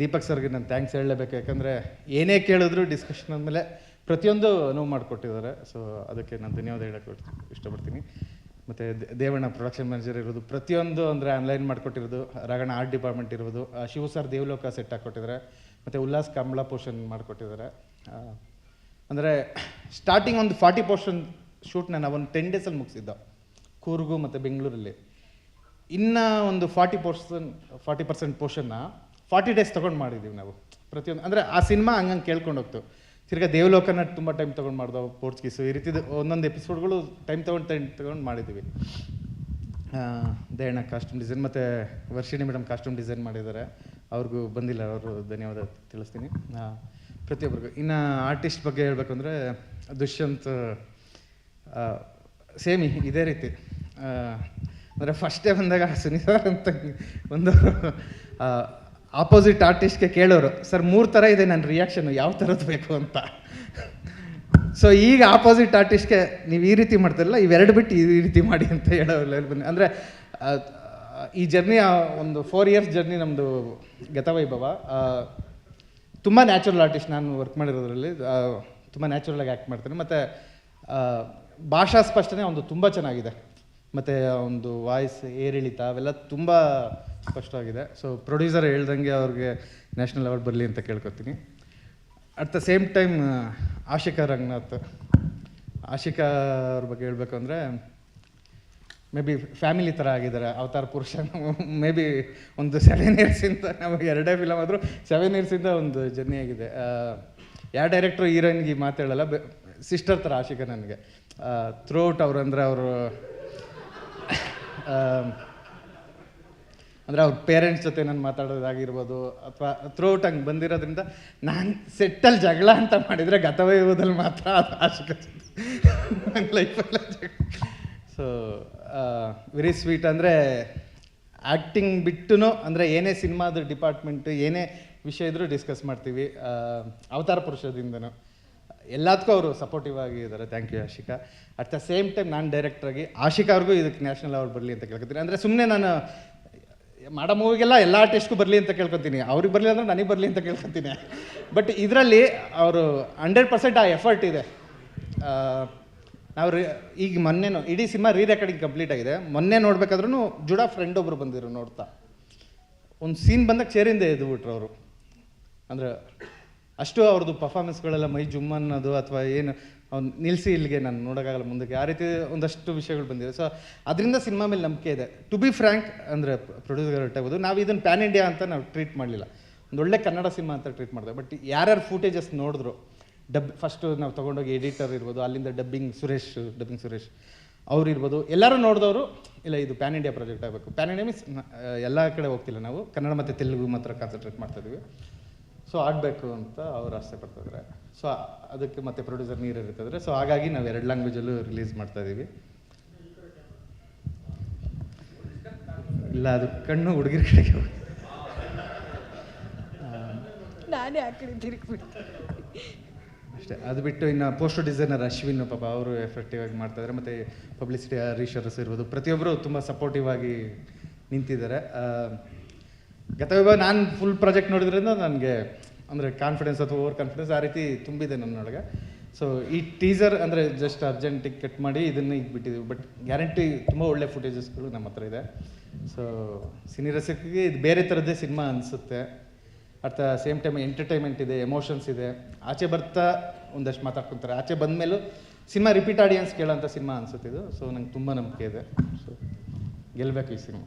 ದೀಪಕ್ ಸರ್ಗೆ ನಾನು ಥ್ಯಾಂಕ್ಸ್ ಹೇಳಲೇಬೇಕು. ಯಾಕಂದರೆ ಏನೇ ಕೇಳಿದ್ರು ಡಿಸ್ಕಷನ್ ಆದಮೇಲೆ ಪ್ರತಿಯೊಂದು ನೋವು ಮಾಡಿಕೊಟ್ಟಿದ್ದಾರೆ. ಸೊ ಅದಕ್ಕೆ ನಾನು ಧನ್ಯವಾದ ಹೇಳಕ್ಕೆ ಇಷ್ಟಪಡ್ತೀನಿ. ಮತ್ತು ದೇವಣ್ಣ ಪ್ರೊಡಕ್ಷನ್ ಮ್ಯಾನೇಜರ್ ಇರೋದು ಪ್ರತಿಯೊಂದು ಅಂದರೆ ಆನ್ಲೈನ್ ಮಾಡಿಕೊಟ್ಟಿರೋದು ರಾಗಣ ಆರ್ಟ್ ಡಿಪಾರ್ಟ್ಮೆಂಟ್ ಇರೋದು ಶಿವ ಸರ್ ದೇವಲೋಕ ಸೆಟ್ ಹಾಕ್ಕೊಟ್ಟಿದ್ದಾರೆ ಮತ್ತು ಉಲ್ಲಾಸ್ ಕಮಲ ಪೋರ್ಷನ್ ಮಾಡಿಕೊಟ್ಟಿದ್ದಾರೆ. ಅಂದರೆ ಸ್ಟಾರ್ಟಿಂಗ್ ಒಂದು ಫಾರ್ಟಿ ಪೋರ್ಷನ್ ಶೂಟ್ನ ನಾನು ಒಂದು ಟೆನ್ ಡೇಸಲ್ಲಿ ಮುಗಿಸಿದ್ದ. ಕೂರ್ಗು ಮತ್ತು ಬೆಂಗಳೂರಲ್ಲಿ. ಇನ್ನು ಒಂದು ಫಾರ್ಟಿ ಪರ್ಸೆಂಟ್ ಫಾರ್ಟಿ ಪರ್ಸೆಂಟ್ ಪೋರ್ಷನ್ನ ಫಾರ್ಟಿ ಡೇಸ್ ತೊಗೊಂಡು ಮಾಡಿದ್ದೀವಿ ನಾವು. ಪ್ರತಿಯೊಂದು ಅಂದರೆ ಆ ಸಿನಿಮಾ ಹಂಗಂಗೆ ಕೇಳ್ಕೊಂಡು ಹೋಗ್ತು. ತಿರ್ಗಾ ದೇವಲೋಕನ ತುಂಬ ಟೈಮ್ ತೊಗೊಂಡು ಮಾಡ್ದೋ ಪೋರ್ಚುಗೀಸು ಈ ರೀತಿದು ಒಂದೊಂದು ಎಪಿಸೋಡ್ಗಳು ಟೈಮ್ ತೊಗೊಂಡು ಟೈಮ್ ತೊಗೊಂಡು ಮಾಡಿದ್ದೀವಿ ದಯಣ್ಣ ಕಾಸ್ಟ್ಯೂಮ್ ಡಿಸೈನ್ ಮತ್ತು ವರ್ಷಿಣಿ ಮೇಡಮ್ ಕಾಸ್ಟ್ಯೂಮ್ ಡಿಸೈನ್ ಮಾಡಿದ್ದಾರೆ ಅವ್ರಿಗೂ ಬಂದಿಲ್ಲ, ಅವರು ಧನ್ಯವಾದ ತಿಳಿಸ್ತೀನಿ. ಪ್ರತಿಯೊಬ್ಬರಿಗೂ ಇನ್ನು ಆರ್ಟಿಸ್ಟ್ ಬಗ್ಗೆ ಹೇಳಬೇಕು ಅಂದರೆ ದುಷ್ಯಂತ್ ಸೇಮಿ, ಇದೇ ರೀತಿ. ಅಂದರೆ ಫಸ್ಟೇ ಬಂದಾಗ ಸುನೀತಾ ಅಂತ ಒಂದು ಆಪೋಸಿಟ್ ಆರ್ಟಿಸ್ಟ್ಗೆ ಕೇಳೋರು, ಸರ್, ಮೂರು ಥರ ಇದೆ ನನ್ನ ರಿಯಾಕ್ಷನ್ ಯಾವ ಥರದ್ದು ಬೇಕು ಅಂತ? ಸೊ ಈಗ ಆಪೋಸಿಟ್ ಆರ್ಟಿಸ್ಟ್ಗೆ ನೀವು ಈ ರೀತಿ ಮಾಡ್ತಿರಲ್ಲ ಇವೆರಡು ಬಿಟ್ಟು ಈ ರೀತಿ ಮಾಡಿ ಅಂತ ಹೇಳೋ ಬನ್ನಿ. ಅಂದರೆ ಈ ಜರ್ನಿ ಒಂದು ಫೋರ್ ಇಯರ್ಸ್ ಜರ್ನಿ ನಮ್ಮದು ಗತವೈಭವ. ತುಂಬ ನ್ಯಾಚುರಲ್ ಆರ್ಟಿಸ್ಟ್ ನಾನು ವರ್ಕ್ ಮಾಡಿರೋದ್ರಲ್ಲಿ. ತುಂಬ ನ್ಯಾಚುರಲಾಗಿ ಆ್ಯಕ್ಟ್ ಮಾಡ್ತೀನಿ. ಮತ್ತು ಭಾಷಾ ಸ್ಪಷ್ಟನೆ ಒಂದು ತುಂಬ ಚೆನ್ನಾಗಿದೆ. ಮತ್ತು ಒಂದು ವಾಯ್ಸ್ ಏರಿಳಿತ ಅವೆಲ್ಲ ತುಂಬ ಸ್ಪಷ್ಟವಾಗಿದೆ. ಸೊ ಪ್ರೊಡ್ಯೂಸರ್ ಹೇಳ್ದಂಗೆ ಅವ್ರಿಗೆ ನ್ಯಾಷನಲ್ ಅವಾರ್ಡ್ ಬರಲಿ ಅಂತ ಕೇಳ್ಕೊತೀನಿ. At the same time Ashika Ranganath, Ashika ಅವ್ರ ಬಗ್ಗೆ ಹೇಳಬೇಕು ಅಂದರೆ ಮೇ ಬಿ ಫ್ಯಾಮಿಲಿ ಥರ ಆಗಿದ್ದಾರೆ. ಅವತಾರ ಪುರುಷ ಮೇ ಬಿ ಒಂದು ಸೆವೆನ್ ಇಯರ್ಸಿಂದ ನಮಗೆ ಎರಡೇ ಫಿಲಮ್ ಆದರೂ ಸೆವೆನ್ ಇಯರ್ಸಿಂದ ಒಂದು ಜರ್ನಿ ಆಗಿದೆ. ಯಾವ ಡೈರೆಕ್ಟ್ರು ಹೀರೋಯಿನ್ಗೆ ಮಾತಾಡಲ್ಲ ಸಿಸ್ಟರ್ ಥರ ಆಶಿಕಾ ನನಗೆ. ಥ್ರೂಔಟ್ ಅವ್ರು ಅಂದರೆ ಅವರು ಅಂದರೆ ಅವ್ರ ಪೇರೆಂಟ್ಸ್ ಜೊತೆ ನಾನು ಮಾತಾಡೋದಾಗಿರ್ಬೋದು ಅಥವಾ ಥ್ರೂಔಟ್ ಹಂಗೆ ಬಂದಿರೋದ್ರಿಂದ ನಾನು ಸೆಟ್ಟಲ್ಲಿ ಜಗಳ ಅಂತ ಮಾಡಿದರೆ ಗತವೈಭವದಲ್ಲಿ ಮಾತ್ರ ಅದು ಆಶಿಕ ನನ್ನ ಲೈಫಲ್ಲ ಸೊ ವೆರಿ ಸ್ವೀಟ್ ಅಂದರೆ ಆ್ಯಕ್ಟಿಂಗ್ ಬಿಟ್ಟು ಅಂದರೆ ಏನೇ ಸಿನಿಮಾದ ಡಿಪಾರ್ಟ್ಮೆಂಟು ಏನೇ ವಿಷಯ ಇದ್ದರೂ ಡಿಸ್ಕಸ್ ಮಾಡ್ತೀವಿ. ಅವತಾರ ಪುರುಷದಿಂದನೂ. ಎಲ್ಲದಕ್ಕೂ ಅವರು ಸಪೋರ್ಟಿವ್ ಆಗಿದ್ದಾರೆ thank you Ashika. At the same time ನಾನು ಡೈರೆಕ್ಟ್ರಾಗಿ ಆಶಿಕಾ ಅವ್ರಿಗೂ ಇದಕ್ಕೆ ನ್ಯಾಷನಲ್ ಅವಾರ್ಡ್ ಬರಲಿ ಅಂತ ಕೇಳ್ಕೊತೀನಿ. ಅಂದರೆ ಸುಮ್ಮನೆ ನಾನು ಮಾಡೋ ಮೂವಿಗೆಲ್ಲ ಎಲ್ಲ ಆರ್ಟಿಸ್ಟ್ಗೂ ಬರಲಿ ಅಂತ ಕೇಳ್ಕೊತೀನಿ. ಅವ್ರಿಗೆ ಬರಲಿ ಅಂದ್ರೆ ನನಗೆ ಬರಲಿ ಅಂತ ಕೇಳ್ಕೊತೀನಿ. ಬಟ್ ಇದರಲ್ಲಿ ಅವರು ಹಂಡ್ರೆಡ್ ಪರ್ಸೆಂಟ್ ಆ ಎಫರ್ಟ್ ಇದೆ. ನಾವು ರೀ ಈಗ ಮೊನ್ನೆನೂ ಇಡೀ ಸಿನಿಮಾ ರೀ ರೆಕಾರ್ಡಿಂಗ್ ಕಂಪ್ಲೀಟ್ ಆಗಿದೆ. ಮೊನ್ನೆ ನೋಡ್ಬೇಕಾದ್ರೂ ಜುಡಾ ಫ್ರೆಂಡ್ ಒಬ್ರು ಬಂದಿರು ನೋಡ್ತಾ. ಒಂದು ಸೀನ್ ಬಂದಾಗ ಚೇರಿಂದ ಎದ್ದು ಬಿಟ್ರು ಅವರು. ಅಂದರೆ ಅಷ್ಟು ಅವ್ರದ್ದು ಪರ್ಫಾರ್ಮೆನ್ಸ್ಗಳೆಲ್ಲ ಮೈ ಜುಮ್ ಅನ್ನೋದು ಅಥವಾ ಏನು, ಅವ್ನು ನಿಲ್ಲಿಸಿ ಇಲ್ಲಿಗೆ ನಾನು ನೋಡೋಕ್ಕಾಗಲ್ಲ ಮುಂದಕ್ಕೆ. ಆ ರೀತಿ ಒಂದಷ್ಟು ವಿಷಯಗಳು ಬಂದಿದೆ ಸೊ ಅದರಿಂದ ಸಿನಿಮಾ ಮೇಲೆ ನಂಬಿಕೆ ಇದೆ. ಟು ಬಿ ಫ್ರ್ಯಾಂಕ್ ಅಂದರೆ ಪ್ರೊಡ್ಯೂಸರ್ ಹೇಳ್ಬೋದು ನಾವು ಇದನ್ನು ಪ್ಯಾನ್ ಇಂಡಿಯಾ ಅಂತ ನಾವು ಟ್ರೀಟ್ ಮಾಡಲಿಲ್ಲ. ಒಂದು ಒಳ್ಳೆ ಕನ್ನಡ ಸಿನಿಮಾ ಅಂತ ಟ್ರೀಟ್ ಮಾಡಿದೆ. ಬಟ್ ಯಾರ್ಯಾರು ಫೂಟೇಜಸ್ ನೋಡಿದ್ರು ಡಬ್ ಫಸ್ಟು ನಾವು ತೊಗೊಂಡೋಗಿ ಎಡಿಟರ್ ಇರ್ಬೋದು, ಅಲ್ಲಿಂದ ಡಬ್ಬಿಂಗ್ ಸುರೇಶ್ ಡಬ್ಬಿಂಗ್ ಸುರೇಶ್ ಅವ್ರು ಇರ್ಬೋದು. ಎಲ್ಲರೂ ನೋಡಿದವರು, ಇಲ್ಲ ಇದು ಪ್ಯಾನ್ ಇಂಡಿಯಾ ಪ್ರಾಜೆಕ್ಟ್ ಆಗಬೇಕು. ಪ್ಯಾನ್ ಇಂಡಿಯಾ ಮೀನ್ಸ್ ಎಲ್ಲ ಕಡೆ ಹೋಗ್ತಿಲ್ಲ ನಾವು. ಕನ್ನಡ ಮತ್ತು ತೆಲುಗು ಮಾತ್ರ ಕಾನ್ಸಂಟ್ರೇಟ್ ಮಾಡ್ತಾ ಇದೀವಿ. ಸೊ ಆಗಬೇಕು ಅಂತ ಅವ್ರು ಆಸೆ ಪಡ್ತಿದ್ದಾರೆ ಸೊ ಅದಕ್ಕೆ ಮತ್ತೆ ಪ್ರೊಡ್ಯೂಸರ್ ನೀರು ಇರ್ತದ್ರೆ ಸೊ ಹಾಗಾಗಿ ನಾವು ಎರಡು ಲ್ಯಾಂಗ್ವೇಜಲ್ಲೂ ರಿಲೀಸ್ ಮಾಡ್ತಾ ಇದ್ದೀವಿ ಇಲ್ಲ ಅದು ಕಣ್ಣು ಹುಡುಗಿರ ಕಡೆಗೆ ಹೋಗಿ ನಾನೇ ಆ ಕಡೆ ತಿರುಗ್ಬಿಡ್ತೀನಿ. ಅಷ್ಟೇ. ಅದು ಬಿಟ್ಟು ಇನ್ನು ಪೋಸ್ಟರ್ ಡಿಸೈನರ್ ಅಶ್ವಿನ್ ಪಾಪ ಅವರು ಎಫೆಕ್ಟಿವ್ ಆಗಿ ಮಾಡ್ತಾ ಇದ್ದಾರೆ ಮತ್ತು ಪಬ್ಲಿಸಿಟಿ ಹರೀಶ್ ಅರಸ್ ಇರ್ಬೋದು. ಪ್ರತಿಯೊಬ್ಬರು ತುಂಬ ಸಪೋರ್ಟಿವ್ ಆಗಿ ನಿಂತಿದ್ದಾರೆ ಗತವಿಭಾಗ ನಾನು ಫುಲ್ ಪ್ರಾಜೆಕ್ಟ್ ನೋಡಿದ್ರಿಂದ ನನಗೆ ಅಂದರೆ ಕಾನ್ಫಿಡೆನ್ಸ್ ಅಥವಾ ಓವರ್ ಕಾನ್ಫಿಡೆನ್ಸ್ ಆ ರೀತಿ ತುಂಬಿದೆ ನನ್ನೊಳಗೆ. ಸೊ ಈ ಟೀಸರ್ ಅಂದರೆ ಜಸ್ಟ್ ಅರ್ಜೆಂಟಿಗೆ ಕಟ್ ಮಾಡಿ ಇದನ್ನು ಈಗ ಬಿಟ್ಟಿದ್ದೀವಿ ಬಟ್ ಗ್ಯಾರಂಟಿ ತುಂಬ ಒಳ್ಳೆ ಫುಟೇಜಸ್ಗಳು ನಮ್ಮ ಹತ್ರ ಇದೆ. ಸೊ ಸಿನಿ ರಸಕ್ಕೆ ಇದು ಬೇರೆ ಥರದ್ದೇ ಸಿನಿಮಾ ಅನಿಸುತ್ತೆ. ಅರ್ಥ ಸೇಮ್ ಟೈಮ್ ಎಂಟರ್ಟೈನ್ಮೆಂಟ್ ಇದೆ ಎಮೋಷನ್ಸ್ ಇದೆ. ಆಚೆ ಬರ್ತಾ ಒಂದಷ್ಟು ಮಾತಾಡ್ಕೊತಾರೆ. ಆಚೆ ಬಂದಮೇಲೂ ಸಿನಿಮಾ ರಿಪೀಟ್ ಆಡಿಯನ್ಸ್ ಕೇಳೋಂಥ ಸಿನಿಮಾ ಅನಿಸುತ್ತಿದ್ದು ಸೊ ನಂಗೆ ತುಂಬ ನಂಬಿಕೆ ಇದೆ. ಸೊ ಗೆಲ್ಲಬೇಕು ಈ ಸಿನಿಮಾ.